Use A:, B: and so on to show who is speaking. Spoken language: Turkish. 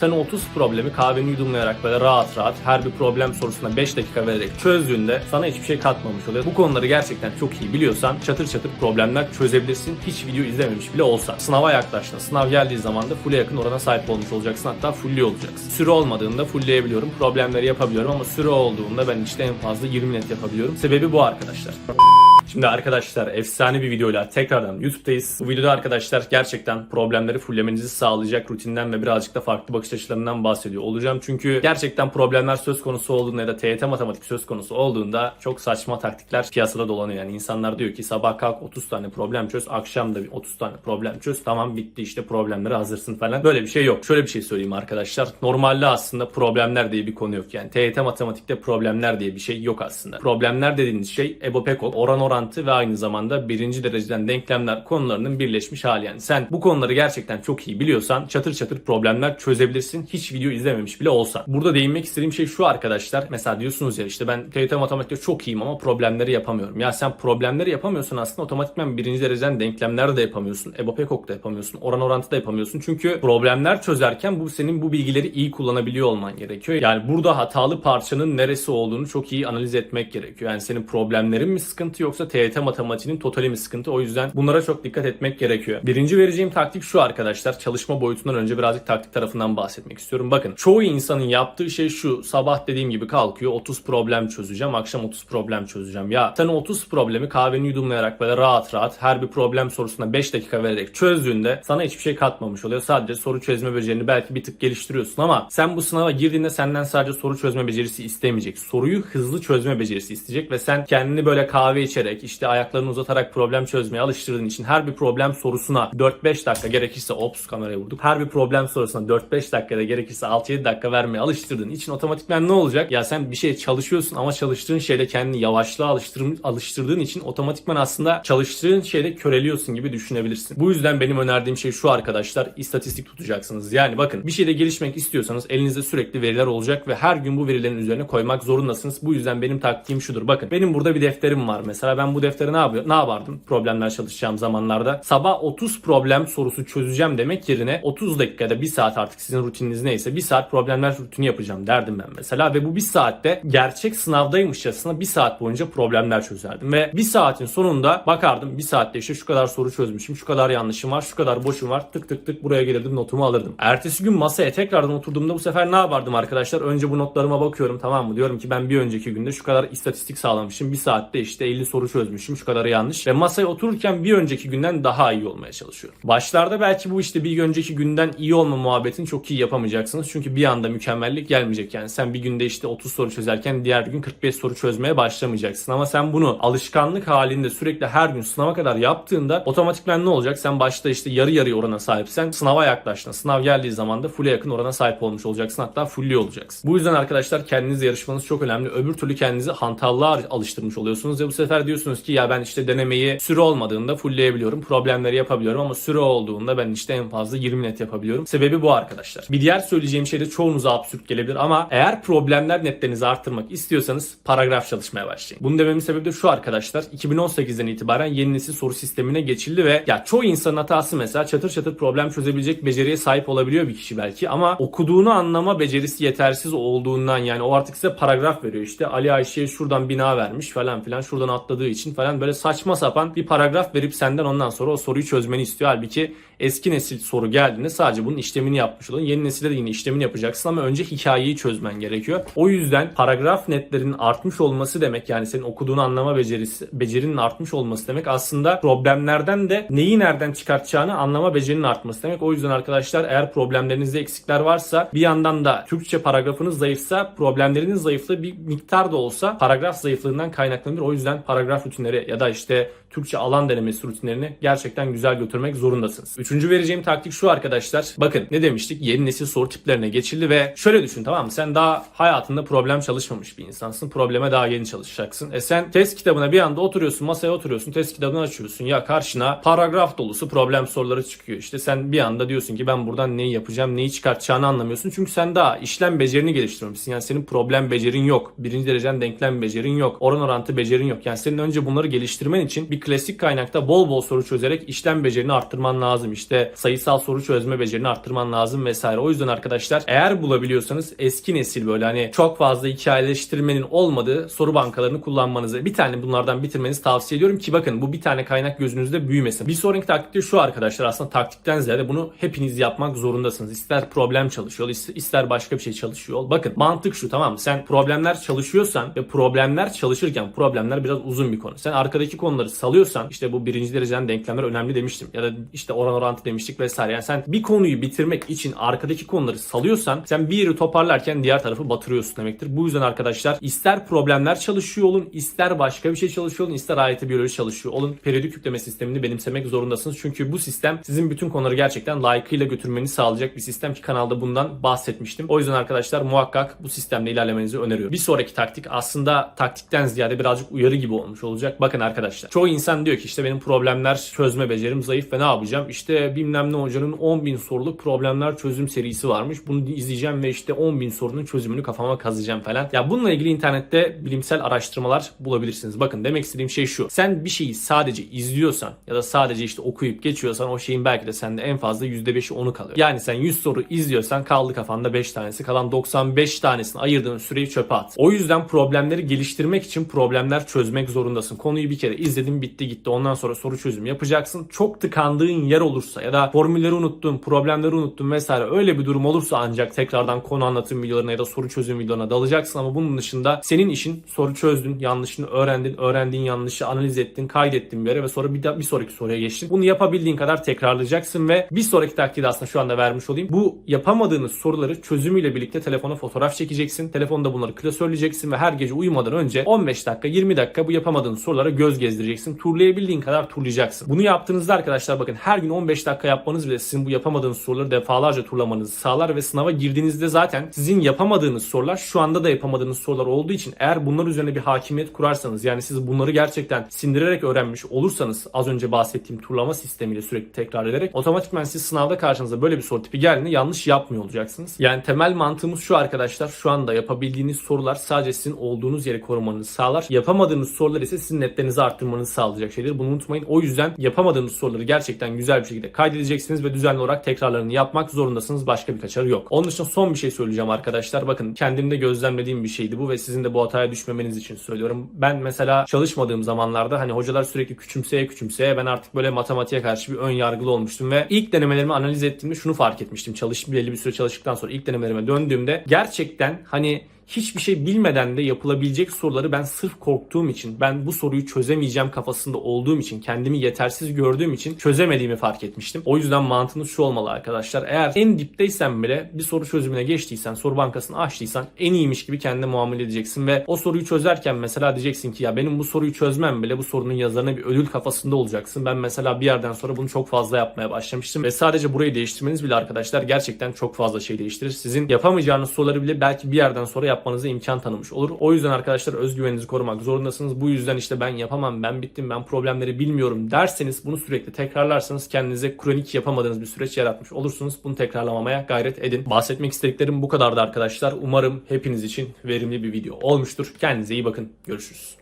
A: Sen o 30 problemi kahveni yudumlayarak böyle rahat rahat her bir problem sorusuna 5 dakika vererek çözdüğünde sana hiçbir şey katmamış oluyor. Bu konuları gerçekten çok iyi biliyorsan çatır çatır problemler çözebilirsin. Hiç video izlememiş bile olsa. Sınava yaklaştın. Sınav geldiği zaman da full'e yakın orana sahip olmuş olacaksın. Hatta full'lü olacaksın. Süre olmadığında fullleyebiliyorum. Problemleri yapabiliyorum ama süre olduğunda ben işte en fazla 20 net yapabiliyorum. Sebebi bu arkadaşlar. Şimdi arkadaşlar efsane bir videoyla tekrardan YouTube'dayız. Bu videoda arkadaşlar gerçekten problemleri fullemenizi sağlayacak rutinden ve birazcık da farklı bakış açılarından bahsediyor olacağım. Çünkü gerçekten problemler söz konusu olduğunda ya da TYT matematik söz konusu olduğunda çok saçma taktikler piyasada dolanıyor. Yani insanlar diyor ki sabah kalk 30 tane problem çöz, akşam da bir 30 tane problem çöz. Tamam bitti işte problemlere hazırsın falan. Böyle bir şey yok. Şöyle bir şey söyleyeyim arkadaşlar. Normalde aslında problemler diye bir konu yok. Yani TYT matematikte problemler diye bir şey yok aslında. Problemler dediğiniz şey EBO PEKOK, oran orantı ve aynı zamanda birinci dereceden denklemler konularının birleşmiş hali. Yani sen bu konuları gerçekten çok iyi biliyorsan çatır çatır problemler çözebilirsin. Hiç video izlememiş bile olsan. Burada değinmek istediğim şey şu arkadaşlar. Mesela diyorsunuz ya işte ben TYT matematikte çok iyiyim ama problemleri yapamıyorum. Ya sen problemleri yapamıyorsun aslında otomatikman birinci dereceden denklemler de yapamıyorsun. EBO PEKOK da yapamıyorsun. Oran orantı da yapamıyorsun. Çünkü problemler çözerken bu senin bu bilgileri iyi kullanabiliyor olman gerekiyor. Yani burada hatalı parçanın neresi olduğunu çok iyi analiz etmek gerekiyor. Yani senin problemlerin mi sıkıntı yoksa TYT matematiğinin totali mi sıkıntı? O yüzden bunlara çok dikkat etmek gerekiyor. Birinci vereceğim taktik şu arkadaşlar. Çalışma boyutundan önce birazcık taktik tarafından bahsetmek istiyorum. Bakın çoğu insanın yaptığı şey şu. Sabah dediğim gibi kalkıyor 30 problem çözeceğim. Akşam 30 problem çözeceğim. Ya sen o 30 problemi kahveni yudumlayarak böyle rahat rahat her bir problem sorusuna 5 dakika vererek çözdüğünde sana hiçbir şey katmamış oluyor. Sadece soru çözme becerini belki bir tık geliştiriyorsun ama sen bu sınava girdiğinde senden sadece soru çözme becerisi istemeyecek. Soruyu hızlı çözme becerisi isteyecek ve sen kendini böyle kahve içerek işte ayaklarını uzatarak problem çözmeye alıştırdığın için her bir problem sorusuna 4-5 dakika gerekirse ops kameraya vurduk. Her bir problem sorusuna 4-5 dakikada gerekirse 6-7 dakika vermeye alıştırdığın için otomatikman ne olacak? Ya sen bir şey çalışıyorsun ama çalıştığın şeyde kendini yavaşlığa alıştır, alıştırdığın için otomatikman aslında çalıştığın şeyde köreliyorsun gibi düşünebilirsin. Bu yüzden benim önerdiğim şey şu arkadaşlar istatistik tutacaksınız. Yani bakın bir şeyde gelişmek istiyorsanız elinizde sürekli veriler olacak ve her gün bu verilerin üzerine koymak zorundasınız. Bu yüzden benim taktiğim şudur. Bakın benim burada bir defterim var mesela. Ben bu deftere ne yapıyor? Ne yapardım? Problemler çalışacağım zamanlarda. Sabah 30 problem sorusu çözeceğim demek yerine 30 dakikada 1 saat artık sizin rutininiz neyse 1 saat problemler rutini yapacağım derdim ben mesela ve bu 1 saatte gerçek sınavdaymışçasına 1 saat boyunca problemler çözerdim ve 1 saatin sonunda bakardım 1 saatte işte şu kadar soru çözmüşüm, şu kadar yanlışım var, şu kadar boşum var. Tık tık tık buraya gelirdim notumu alırdım. Ertesi gün masaya tekrardan oturduğumda bu sefer ne yapardım arkadaşlar? Önce bu notlarıma bakıyorum tamam mı? Diyorum ki ben bir önceki günde şu kadar istatistik sağlamışım. 1 saatte işte 50 soru çözmüşüm. Şu kadarı yanlış. Ve masaya otururken bir önceki günden daha iyi olmaya çalışıyorum. Başlarda belki bu işte bir önceki günden iyi olma muhabbetini çok iyi yapamayacaksınız. Çünkü bir anda mükemmellik gelmeyecek. Yani sen bir günde işte 30 soru çözerken diğer gün 45 soru çözmeye başlamayacaksın. Ama sen bunu alışkanlık halinde sürekli her gün sınava kadar yaptığında otomatikman ne olacak? Sen başta işte yarı yarı orana sahipsen sınava yaklaştın. Sınav geldiği zaman da full'e yakın orana sahip olmuş olacaksın. Hatta full'li olacaksın. Bu yüzden arkadaşlar kendinizle yarışmanız çok önemli. Öbür türlü kendinizi hantallığa alıştırmış oluyorsunuz ve bu sefer diyorsunuz ki ya ben işte denemeyi süre olmadığında fullleyebiliyorum. Problemleri yapabiliyorum ama süre olduğunda ben işte en fazla 20 net yapabiliyorum. Sebebi bu arkadaşlar. Bir diğer söyleyeceğim şey de çoğunuza absürt gelebilir ama eğer problemler netlerinizi arttırmak istiyorsanız paragraf çalışmaya başlayın. Bunu dememin sebebi de şu arkadaşlar. 2018'den itibaren yeni nesil soru sistemine geçildi ve ya çoğu insanın hatası mesela çatır çatır problem çözebilecek beceriye sahip olabiliyor bir kişi belki ama okuduğunu anlama becerisi yetersiz olduğundan yani o artık size paragraf veriyor işte Ali Ayşe'ye şuradan bina vermiş falan filan şuradan atladığı için falan böyle saçma sapan bir paragraf verip senden ondan sonra o soruyu çözmeni istiyor. Halbuki eski nesil soru geldiğinde sadece bunun işlemini yapmış olun. Yeni nesilde de yine işlemini yapacaksın ama önce hikayeyi çözmen gerekiyor. O yüzden paragraf netlerinin artmış olması demek yani senin okuduğunu anlama becerisi, becerinin artmış olması demek aslında problemlerden de neyi nereden çıkartacağını anlama becerinin artması demek. O yüzden arkadaşlar eğer problemlerinizde eksikler varsa bir yandan da Türkçe paragrafınız zayıfsa problemleriniz zayıflığı bir miktar da olsa paragraf zayıflığından kaynaklanır. O yüzden paragraf rutinleri ya da işte Türkçe alan denemesi rutinlerini gerçekten güzel götürmek zorundasınız. Üçüncü vereceğim taktik şu arkadaşlar. Bakın ne demiştik? Yeni nesil soru tiplerine geçildi ve şöyle düşün tamam mı? Sen daha hayatında problem çalışmamış bir insansın. Probleme daha yeni çalışacaksın. E sen test kitabına bir anda oturuyorsun, masaya oturuyorsun, test kitabını açıyorsun. Ya karşına paragraf dolusu problem soruları çıkıyor. İşte sen bir anda diyorsun ki ben buradan neyi yapacağım, neyi çıkartacağını anlamıyorsun. Çünkü sen daha işlem becerini geliştirmemişsin. Yani senin problem becerin yok. Birinci derecen denklem becerin yok. Oran orantı becerin yok. Yani senin önce bunları geliştirmen için bir klasik kaynakta bol bol soru çözerek işlem becerini arttırman lazım. İşte sayısal soru çözme becerini arttırman lazım vesaire. O yüzden arkadaşlar eğer bulabiliyorsanız eski nesil böyle hani çok fazla hikayeleştirmenin olmadığı soru bankalarını kullanmanızı bir tane bunlardan bitirmenizi tavsiye ediyorum ki bakın bu bir tane kaynak gözünüzde büyümesin. Bir sonraki taktik de şu arkadaşlar aslında taktikten ziyade bunu hepiniz yapmak zorundasınız. İster problem çalışıyor ister başka bir şey çalışıyor ol. Bakın mantık şu tamam mı? Sen problemler çalışıyorsan ve problemler çalışırken problemler biraz uzun bir konu. Sen arkadaki konuları salıyorsan işte bu birinci dereceden denklemler önemli demiştim. Ya da işte oran orantı demiştik vesaire. Yani sen bir konuyu bitirmek için arkadaki konuları salıyorsan sen bir yeri toparlarken diğer tarafı batırıyorsun demektir. Bu yüzden arkadaşlar ister problemler çalışıyor olun, ister başka bir şey çalışıyor olun, ister AYT biyoloji çalışıyor olun. Periyodik yükleme sistemini benimsemek zorundasınız. Çünkü bu sistem sizin bütün konuları gerçekten layıkıyla götürmeni sağlayacak bir sistem ki kanalda bundan bahsetmiştim. O yüzden arkadaşlar muhakkak bu sistemle ilerlemenizi öneriyorum. Bir sonraki taktik aslında taktikten ziyade birazcık uyarı gibi olmuş olacak. Bakın arkadaşlar çoğu insan diyor ki işte benim problemler çözme becerim zayıf ve ne yapacağım? İşte bilmem ne hocanın 10.000 soruluk problemler çözüm serisi varmış. Bunu izleyeceğim ve işte 10.000 sorunun çözümünü kafama kazıyacağım falan. Ya bununla ilgili internette bilimsel araştırmalar bulabilirsiniz. Bakın demek istediğim şey şu. Sen bir şeyi sadece izliyorsan ya da sadece işte okuyup geçiyorsan o şeyin belki de sende en fazla %5'i 10'u kalıyor. Yani sen 100 soru izliyorsan kaldı kafanda 5 tanesi. Kalan 95 tanesini ayırdığın süreyi çöpe at. O yüzden problemleri geliştirmek için problemler çözmek zorundasın. Konuyu bir kere izledin bitti gitti. Ondan sonra soru çözüm yapacaksın. Çok tıkandığın yer olursa ya da formülleri unuttun, problemleri unuttun vesaire öyle bir durum olursa ancak tekrardan konu anlatım videolarına ya da soru çözüm videolarına dalacaksın ama bunun dışında senin işin soru çözdün, yanlışını öğrendin, öğrendiğin yanlışı analiz ettin, kaydettin bir yere ve sonra bir, bir sonraki soruya geçtin. Bunu yapabildiğin kadar tekrarlayacaksın ve bir sonraki taktiği de aslında şu anda vermiş olayım. Bu yapamadığınız soruları çözümüyle birlikte telefona fotoğraf çekeceksin. Telefonda bunları klasörleyeceksin ve her gece uyumadan önce 15 dakika 20 dakika bu yapamadığın sorulara göz gezdireceksin. Turlayabildiğin kadar turlayacaksın. Bunu yaptığınızda arkadaşlar bakın her gün 15 dakika yapmanız bile sizin bu yapamadığınız soruları defalarca turlamanızı sağlar ve sınava girdiğinizde zaten sizin yapamadığınız sorular şu anda da yapamadığınız sorular olduğu için eğer bunlar üzerine bir hakimiyet kurarsanız yani siz bunları gerçekten sindirerek öğrenmiş olursanız az önce bahsettiğim turlama sistemiyle sürekli tekrar ederek otomatikman siz sınavda karşınıza böyle bir soru tipi geldiğinde yanlış yapmıyor olacaksınız. Yani temel mantığımız şu arkadaşlar şu anda yapabildiğiniz sorular sadece sizin olduğunuz yeri korumanızı sağlar. Yapamadığınız sorular ise sizin netlerinizi arttırmanızı sağlayacak şeyler. Bunu unutmayın. O yüzden yapamadığınız soruları gerçekten güzel bir şekilde kaydedeceksiniz ve düzenli olarak tekrarlarını yapmak zorundasınız. Başka bir kaçarı yok. Onun dışında son bir şey söyleyeceğim arkadaşlar. Bakın kendimde gözlemlediğim bir şeydi bu ve sizin de bu hataya düşmemeniz için söylüyorum. Ben mesela çalışmadığım zamanlarda hani hocalar sürekli küçümseye küçümseye ben artık böyle matematiğe karşı bir ön yargılı olmuştum ve ilk denemelerimi analiz ettiğimde şunu fark etmiştim. Çalış belli bir süre çalıştıktan sonra ilk denemelerime döndüğümde gerçekten hani hiçbir şey bilmeden de yapılabilecek soruları ben sırf korktuğum için, ben bu soruyu çözemeyeceğim kafasında olduğum için, kendimi yetersiz gördüğüm için çözemediğimi fark etmiştim. O yüzden mantığınız şu olmalı arkadaşlar. Eğer en dipteysen bile bir soru çözümüne geçtiysen, soru bankasını açtıysan en iyiymiş gibi kendine muamele edeceksin ve o soruyu çözerken mesela diyeceksin ki ya benim bu soruyu çözmem bile bu sorunun yazarına bir ödül kafasında olacaksın. Ben mesela bir yerden sonra bunu çok fazla yapmaya başlamıştım ve sadece burayı değiştirmeniz bile arkadaşlar gerçekten çok fazla şey değiştirir. Sizin yapamayacağınız soruları bile belki bir yerden sonra yap yapmanıza imkan tanımış olur. O yüzden arkadaşlar özgüveninizi korumak zorundasınız. Bu yüzden işte ben yapamam, ben bittim, ben problemleri bilmiyorum derseniz bunu sürekli tekrarlarsanız kendinize kronik yapamadığınız bir süreç yaratmış olursunuz. Bunu tekrarlamamaya gayret edin. Bahsetmek istediklerim bu kadardı arkadaşlar. Umarım hepiniz için verimli bir video olmuştur. Kendinize iyi bakın. Görüşürüz.